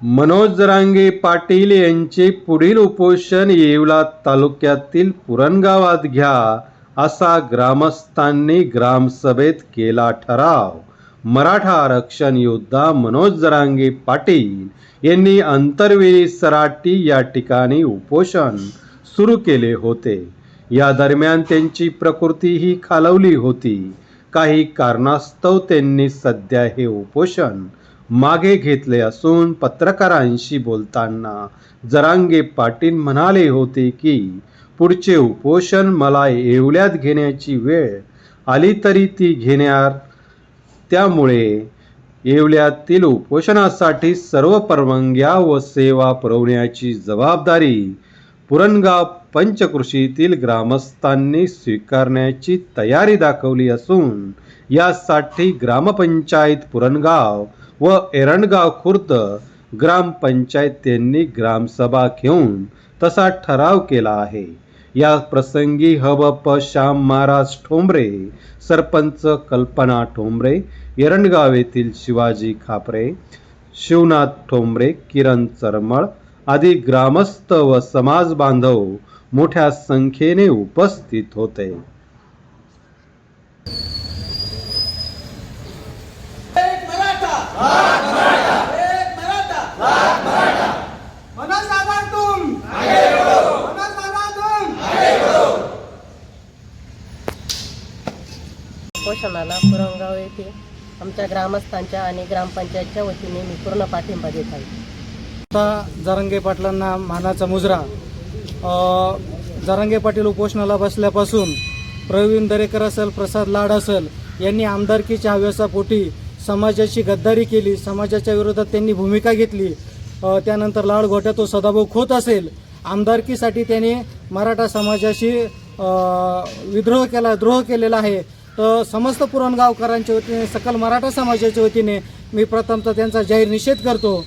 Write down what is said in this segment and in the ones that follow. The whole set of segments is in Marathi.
मनोज जरांगे पाटील यांचे पुढील उपोषण येवला तालुक्यातील पुरणगावात घ्या असा ग्रामस्थांनी ग्रामसभेत केला ठराव. मराठा आरक्षण योद्धा मनोज जरांगे पाटील यांनी अंतर्वेळी सराटी या ठिकाणी उपोषण सुरू केले होते. या दरम्यान त्यांची प्रकृती ही खालवली होती. काही कारणास्तव त्यांनी सध्या हे उपोषण मागे घेतले असून पत्रकारांशी बोलताना जरांगे पाटील म्हणाले होते की पुढचे उपोषण मला येवल्यात घेण्याची वेळ आली तरी ती घेणार. त्यामुळे येवल्यातील उपोषणासाठी सर्व परवानग्या व सेवा पुरवण्याची जबाबदारी पुरणगाव पंचकृषीतील ग्रामस्थांनी स्वीकारण्याची तयारी दाखवली असून यासाठी ग्रामपंचायत पुरणगाव व एरणगाव खुर्द ग्रामपंचायतींनी ग्रामसभा घेऊन तसा ठराव केला आहे. या प्रसंगी हबप श्याम महाराज ठोंबरे सरपंच कल्पना ठोंबरे एरणगाव येथील शिवाजी खापरे शिवनाथ ठोंबरे किरण चरमळ आदी ग्रामस्थ व समाज बांधव मोठ्या संख्येने उपस्थित होते. एक मराठा एक मराठा. मनोज दादा तुम मनोज दादा तुम उपोषणाला पुरंगाव येथे आमच्या ग्रामस्थांच्या आणि ग्रामपंचायतच्या वतीने मी पूर्ण पाठिंबा देत आहे. आता जारंगे पाटलांना मानाचा मुजरा. जारंगे पाटील उपोषणाला बसल्यापासून प्रवीण दरेकर असेल प्रसाद लाड असेल यांनी आमदारकीच्या हव्यासापोटी समाजाची गद्दारी केली. समाजाच्या विरोधात त्यांनी भूमिका घेतली. त्यानंतर लाड घोट्या तो सदाभाऊ खोत असेल. आमदारकीसाठी त्याने मराठा समाजाशी विद्रोह केला द्रोह केलेला आहे. तर समस्त पुरणगावकरांच्या वतीने सकल मराठा समाजाच्या वतीने मी प्रथमतः त्यांचा जाहीर निषेध करतो.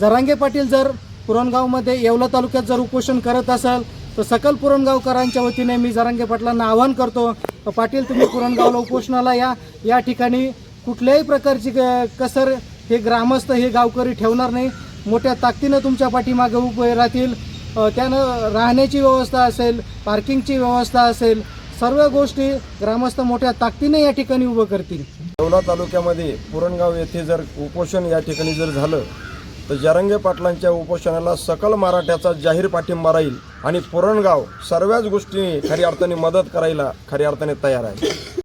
जरांगे पाटील जर पुरणगावमध्ये येवला तालुक्यात जर उपोषण करत असाल तर सकल पुरणगावकरांच्या वतीने मी जरांगे पाटलांना आवाहन करतो तर पाटील तुम्ही पुरणगावला उपोषणाला या. या ठिकाणी कुठल्याही प्रकारची क- कसर हे ग्रामस्थ हे गावकरी ठेवणार नाही. मोठ्या ताकदीनं तुमच्या पाठीमागे उभे राहतील. त्यानं राहण्याची व्यवस्था असेल पार्किंगची व्यवस्था असेल सर्व गोष्टी ग्रामस्थ मोठ्या ताकदीने या ठिकाणी उभं करतील. येवला तालुक्यामध्ये पुरणगाव येथे जर उपोषण या ठिकाणी जर झालं तर जरंगे पाटलांच्या उपोषणाला सकल मराठ्याचा जाहीर पाठिंबा राहील आणि पुरणगाव सर्वच गोष्टीने खऱ्या अर्थाने मदत करायला खऱ्या अर्थाने तयार आहे.